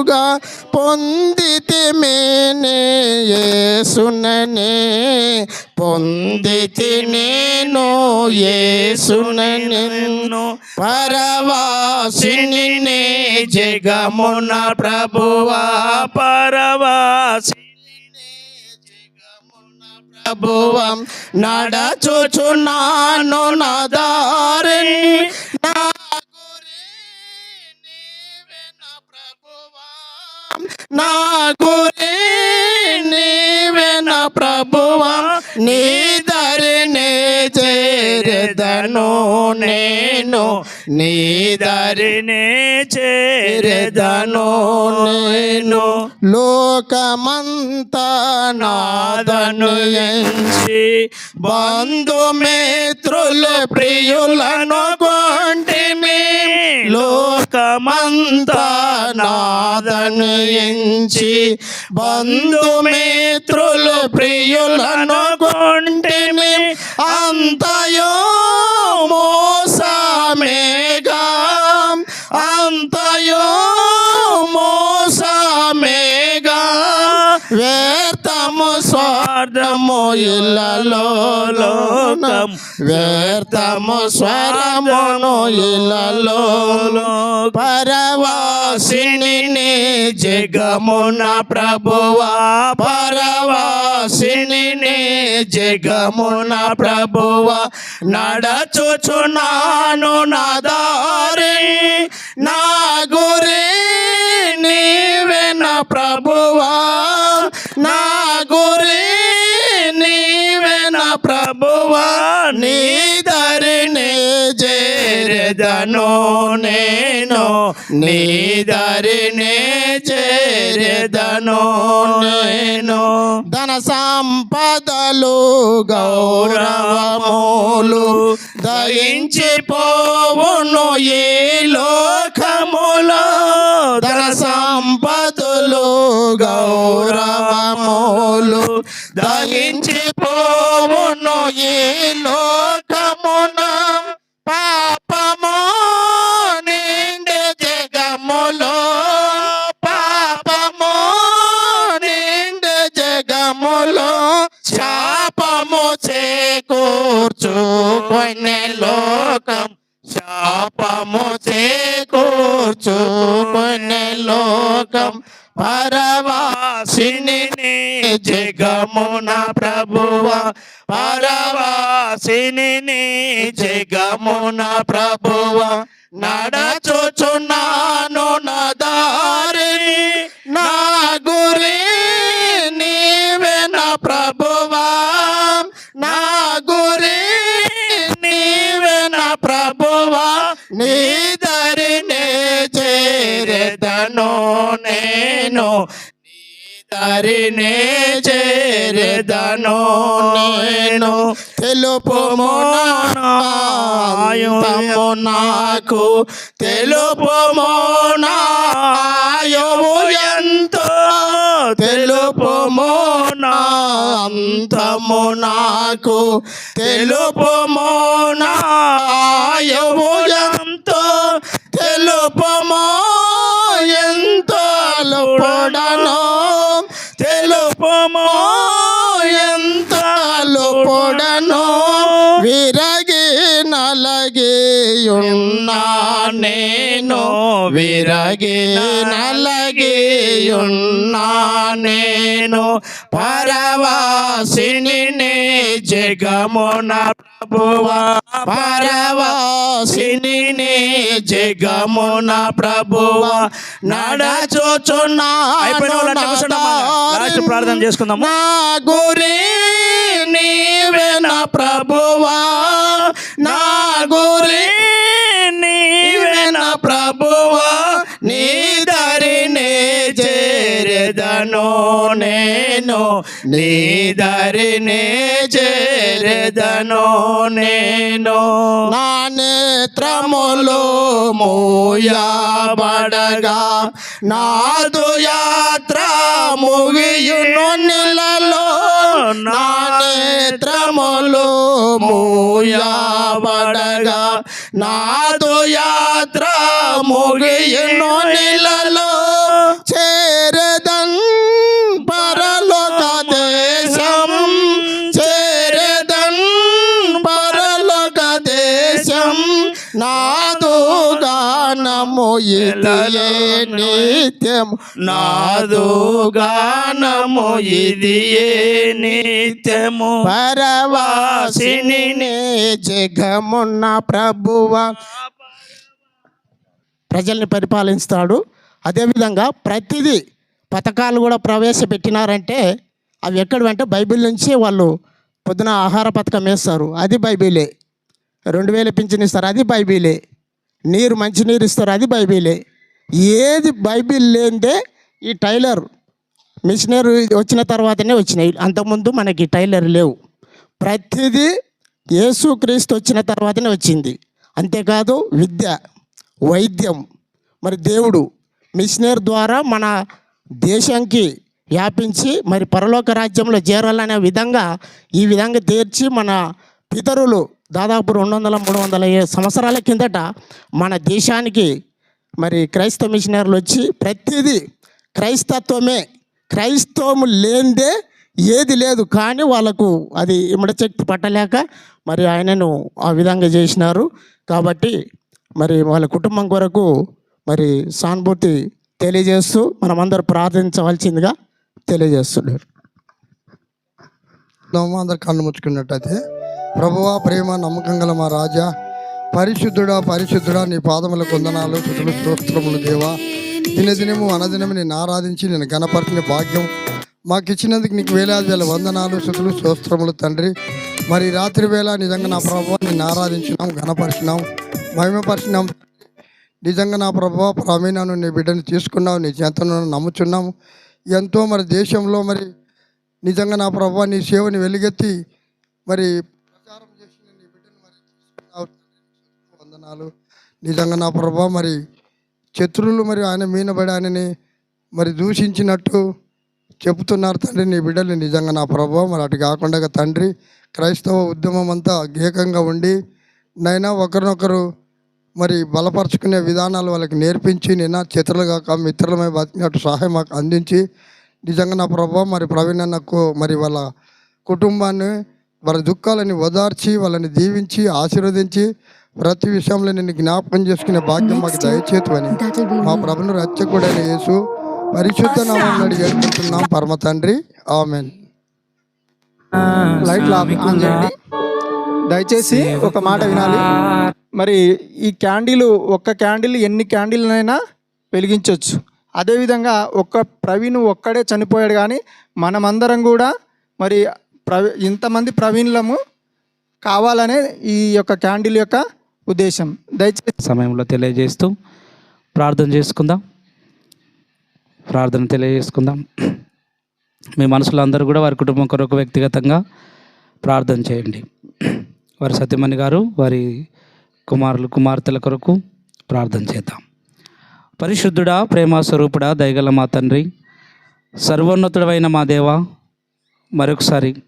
బహుగా పొందితి మేనే యేసుననే. పొందితి నేను యేసునను పరవాసిని నే జగమున ప్రభువా పరవాసి ప్రభువం. నడచుచున్నాను నా దారిని నా గురి నీవే నా ప్రభువా. నీ దరినే చేరదను నేను నీ దరి దరినే చేరెదను నేను. లోకమంతా నాదను ఎంచి బంధుమిత్రులు ప్రియులను కొంటిని లోకమంతా నాదను ఎంచి బంధుమిత్రులు ప్రియులను కొంటిని അന്തയോ ఇళ్ళలో వ్యర్థము స్వరమును ఇళ్ళలో పరవాసిని జగమున ప్రభువా పరవాసిని జగమున ప్రభువా నడచుచున్నాను నా దారి నా గురి నీవే నా ప్రభువా నా గురి ప్రభువా నీ దరిని చేరదను నేను. నీ దరిని చేరదను నేను. ధన సంపదలు గౌరవములు దయించిపోవును ఈ లోకములో. ధన సంపదలు గౌరవములు దయించిపోవును ఈ లోకమున పాపము నిండి జగములో. పాపము నిండి జగములో శాపము చేకూర్చుకునే లోకం శాపము చేకూర్చుకునే లోకం పరవాసిని జగమున ప్రభువా. పరవాసిని జగమున ప్రభువ నడచుచున్నాను నా దారి నా గురి నీవే నా ప్రభువా నా గురి నీవే నా ప్రభువా నీ దరినే చేరదను నేను నీ దరినే చేరదను నేను. తెలుపుము నాయము నాకు తెలుపుము నాయము ఎంతో తెలుపుము అంతము నాకు తెలుపుము నాయము ఎంతో తెలుపుము నలగి ఉన్నా నేను విరగి నలగి ఉన్నా నేను పరవాసిని జగమున ప్రభువా పరవాసిని జగమున ప్రభువా నడచుచున్నా అయిపోయిన వాళ్ళంతా కూర్చోండమ్మా. లాస్ట్ ప్రార్థన చేసుకుందాము. నా గురి నీవే నా ప్రభువా చేరదను నేను నీ దరినే చేరదను నేను. నా నేత్రములు మూయబడగా నాదు యాత్ర ముగియును నెలలో నా నేత్రములు మూయబడగా నాదు యాత్ర ముగియును నెలలో ఇది నిత్యము. నాదు గానము ఇది నిత్యము. పరవాసిని జగమున్న ప్రభువా. ప్రజల్ని పరిపాలిస్తాడు. అదేవిధంగా ప్రతిదీ పథకాలు కూడా ప్రవేశపెట్టినారంటే అవి ఎక్కడ అంటే బైబిల్ నుంచి వాళ్ళు పొద్దున ఆహార పథకం వేస్తారు. అది బైబిలే. రెండు వేలు పింఛన్ ఇస్తారు. అది బైబిలే. నీరు మంచినీరు ఇస్తారు అది బైబిలే. ఏది బైబిల్ లేనిదే ఈ టైలర్ మిషనరీ వచ్చిన తర్వాతనే వచ్చినాయి. అంతకుముందు మనకి టైలర్ లేవు. ప్రతిదీ యేసుక్రీస్తు వచ్చిన తర్వాతనే వచ్చింది. అంతేకాదు విద్య వైద్యం మరి దేవుడు మిషనరీ ద్వారా మన దేశంకి వ్యాపించి మరి పరలోక రాజ్యంలో చేరాలనే విధంగా ఈ విధంగా తీర్చి మన పితరులు దాదాపు రెండు వందల మూడు వందల సంవత్సరాల కిందట మన దేశానికి మరి క్రైస్తవ మిషనరీలు వచ్చి ప్రతిదీ క్రైస్తత్వమే క్రైస్తవము లేనిదే ఏది లేదు. కానీ వాళ్ళకు అది ఇమ్మడశక్తి పట్టలేక మరి ఆయనను ఆ విధంగా చేసినారు. కాబట్టి మరి వాళ్ళ కుటుంబం కొరకు మరి సానుభూతి తెలియజేస్తూ మనమందరూ ప్రార్థించవలసిందిగా తెలియజేస్తున్నారు అందరు కళ్ళు ముచ్చుకున్నట్టయితే ప్రభువా ప్రేమ నమ్మకం గల మా రాజా పరిశుద్ధుడా పరిశుద్ధుడా నీ పాదముల కొందనాలు స్థుతులు స్తోత్రములు దేవా. దినదినము అనదినము నేను ఆరాధించి నేను గణపరిచిన భాగ్యం మాకు ఇచ్చినందుకు నీకు వేలాది వేల వందనాలు స్థుతులు స్తోత్రములు తండ్రి. మరి రాత్రి వేళ నిజంగా నా ప్రభావ నిన్ను ఆరాధించినాం ఘనపరిచినాం మహిమపరిచినాం. నిజంగా నా ప్రభావ ప్రవీణను నీ బిడ్డను తీసుకున్నావు నీ చేతను నమ్ముచున్నాము. ఎంతో మరి దేశంలో మరి నిజంగా నా ప్రభావ నీ సేవని వెలుగెత్తి మరి వందనాలు. నిజంగా నా ప్రభా మరి శత్రువులు మరి ఆయన మీనబడి ఆయనని మరి దూషించినట్టు చెబుతున్నారు తండ్రి నీ బిడ్డలు నిజంగా నా ప్రభావ మరి అటు కాకుండా తండ్రి క్రైస్తవ ఉద్యమం అంతా ఏకంగా ఉండి నైనా ఒకరినొకరు మరి బలపరుచుకునే విధానాలు వాళ్ళకి నేర్పించి నిన్న చిత్రలు కాక మిత్రులమై బతికినట్టు సహాయం మాకు అందించి నిజంగా నా ప్రభావ మరి ప్రవీణ్ అన్నకు మరి వాళ్ళ కుటుంబాన్ని వాళ్ళ దుఃఖాలని ఓదార్చి వాళ్ళని దీవించి ఆశీర్వదించి ప్రతి విషయంలో నిన్ను జ్ఞాపకం చేసుకునే భాగ్యం మాకు దయచేతువని మా ప్రభును రక్షకుడైన యేసు పరిశుద్ధ నామం అడిగి వేడుకుంటున్నాం. పరమ తండ్రి ఆమెన్. లైట్లు ఆఫ్ ఆన్ చేయండి. దయచేసి ఒక మాట వినాలి. మరి ఈ క్యాండిల్ ఒక్క క్యాండిల్ ఎన్ని క్యాండిల్నైనా వెలిగించవచ్చు అదేవిధంగా ఒక్క ప్రవీణ్ ఒక్కడే చనిపోయాడు కానీ మనమందరం కూడా మరి ప్రవీ ఇంతమంది ప్రవీణులము కావాలనే ఈ యొక్క క్యాండిల్ యొక్క ఉద్దేశం. దయచేసి సమయంలో తెలియజేస్తూ ప్రార్థన చేసుకుందాం. ప్రార్థన తెలియజేసుకుందాం. మీ మనసులో అందరూ కూడా వారి కుటుంబం కొరకు వ్యక్తిగతంగా ప్రార్థన చేయండి. వారి సత్యమణి గారు వారి కుమారులు కుమార్తెల కొరకు ప్రార్థన చేద్దాం. పరిశుద్ధుడా ప్రేమ స్వరూపుడా దయగల మా తండ్రి సర్వోన్నతుడమైన మా దేవ మరొకసారి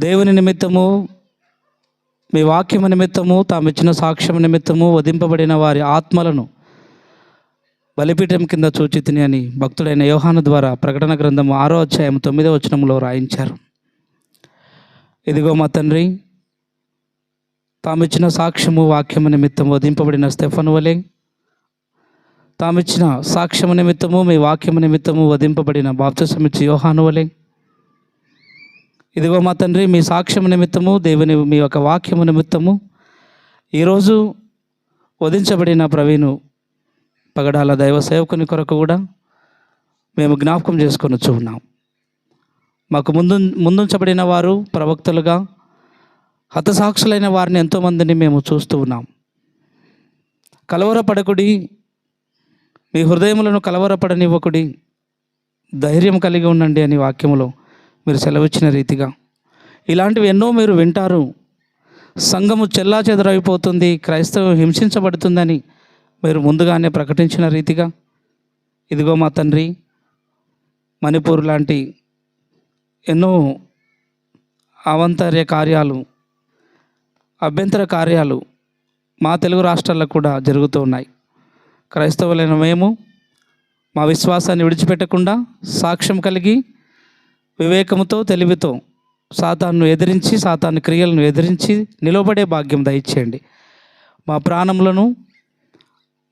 దేవుని నిమిత్తము మీ వాక్యము నిమిత్తము తాము ఇచ్చిన సాక్ష్యం నిమిత్తము వధింపబడిన వారి ఆత్మలను బలిపీఠం కింద చూచితిని అని భక్తుడైన యోహాను ద్వారా ప్రకటన గ్రంథము ఆరో అధ్యాయం తొమ్మిదో వచనంలో రాయించారు. ఇదిగో మా తండ్రి తామిచ్చిన సాక్ష్యము వాక్యము నిమిత్తం వధింపబడిన స్టెఫన్ వలె తామిచ్చిన సాక్ష్యము నిమిత్తము మీ వాక్యము నిమిత్తము వధింపబడిన బాప్తిసమిచ్చి యోహాను వలె ఇదిగో మా తండ్రి మీ సాక్ష్యం నిమిత్తము దేవుని మీ యొక్క వాక్యము నిమిత్తము ఈరోజు వధించబడిన ప్రవీణు పగడాల దైవ సేవకుని కొరకు కూడా మేము జ్ఞాపకం చేసుకొని ఉన్నాం. మాకు ముందు ముందుంచబడిన వారు ప్రవక్తలుగా హతసాక్షులైన వారిని ఎంతోమందిని మేము చూస్తూ ఉన్నాం. కలవరపడకుడి మీ హృదయములను కలవరపడనివ్వకుడి ధైర్యం కలిగి ఉండండి అని వాక్యములో మీరు సెలవిచ్చిన రీతిగా. ఇలాంటివి ఎన్నో మీరు వింటారు. సంఘము చెల్లా చెదరైపోతుంది క్రైస్తవం హింసించబడుతుందని మీరు ముందుగానే ప్రకటించిన రీతిగా. ఇదిగో మా తండ్రి మణిపూర్ లాంటి ఎన్నో అవంతర్య కార్యాలు అభ్యంతర కార్యాలు మా తెలుగు రాష్ట్రాల్లో కూడా జరుగుతూ ఉన్నాయి. క్రైస్తవులైన మేము మా విశ్వాసాన్ని విడిచిపెట్టకుండా సాక్ష్యం కలిగి వివేకముతో తెలివితో సాతాన్ను ఎదిరించి సాతాను క్రియలను ఎదిరించి నిలబడే భాగ్యం దయచేయండి. మా ప్రాణములను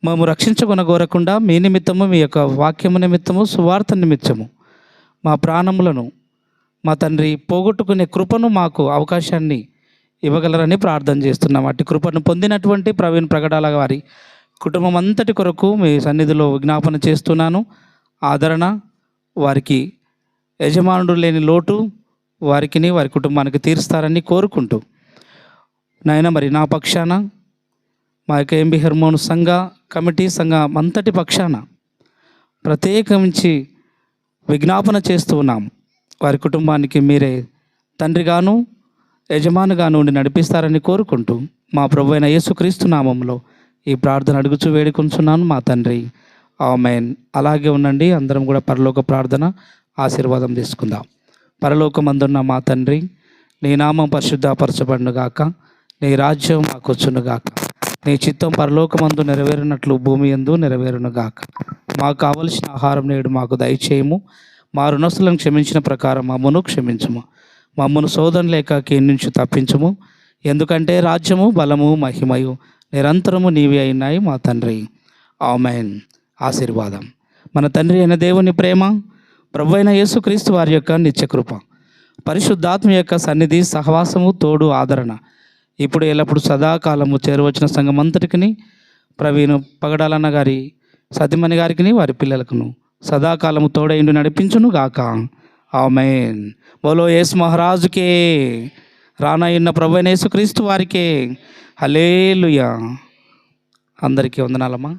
మేము రక్షించుకొనగోరకుండా మీ నిమిత్తము మీ యొక్క వాక్యము నిమిత్తము సువార్త నిమిత్తము మా ప్రాణములను మా తండ్రి పోగొట్టుకునే కృపను మాకు అవకాశాన్ని ఇవ్వగలరని ప్రార్థన చేస్తున్నాం. అటు కృపను పొందినటువంటి ప్రవీణ్ ప్రగడాల వారి కుటుంబం అంతటి కొరకు మీ సన్నిధిలో విజ్ఞాపన చేస్తున్నాను. ఆదరణ వారికి యజమానుడు లేని లోటు వారికిని వారి కుటుంబానికి తీరుస్తారని కోరుకుంటూ నాయన మరి నా పక్షాన మా యొక్క ఎంబీ హెర్మోన్ సంఘ కమిటీ సంఘం అంతటి పక్షాన ప్రత్యేకించి విజ్ఞాపన చేస్తూ ఉన్నాం. వారి కుటుంబానికి మీరే తండ్రిగాను యజమానుగాను ఉండి నడిపిస్తారని కోరుకుంటూ మా ప్రభు అయిన యేసుక్రీస్తు నామంలో ఈ ప్రార్థన అడుగుచూ వేడుకుంటున్నాను మా తండ్రి. ఆమెన్. అలాగే ఉండండి అందరం కూడా పరలోక ప్రార్థన ఆశీర్వాదం తీసుకుందాం. పరలోకమందున్న మా తండ్రి నీ నామం పరిశుద్ధపరచబడునుగాక నీ రాజ్యం మాకొచ్చునుగాక. నీ చిత్తం పరలోకమందు నెరవేరినట్లు భూమి ఎందు నెరవేరును గాక మాకు కావలసిన ఆహారం నేడు మాకు దయచేయము. మా రుణస్తులను క్షమించిన ప్రకారం మమ్మను క్షమించము. మమ్మను శోధన లేక నుంచి తప్పించము. ఎందుకంటే రాజ్యము బలము మహిమయు నిరంతరము నీవి అయినాయి మా తండ్రి. ఆమెన్. ఆశీర్వాదం. మన తండ్రి అయిన దేవుని ప్రేమ ప్రభు అయిన యేసుక్రీస్తు వారి యొక్క నిత్యకృప పరిశుద్ధాత్మ యొక్క సన్నిధి సహవాసము తోడు ఆదరణ. ఇప్పుడు ఎల్లప్పుడు సదాకాలము చేరువచ్చిన సంఘం అంతటికి ప్రవీణ్ పగడాలన్న గారి సతిమణి గారికి వారి పిల్లలకును సదాకాలము తోడైండు నడిపించును గాక. ఆమెన్. బోలో యేసు మహారాజుకే రానయ్యున్న ప్రభు అయిన యేసుక్రీస్తు వారికే. హలేలుయా అందరికీ వందనాలమ్మా.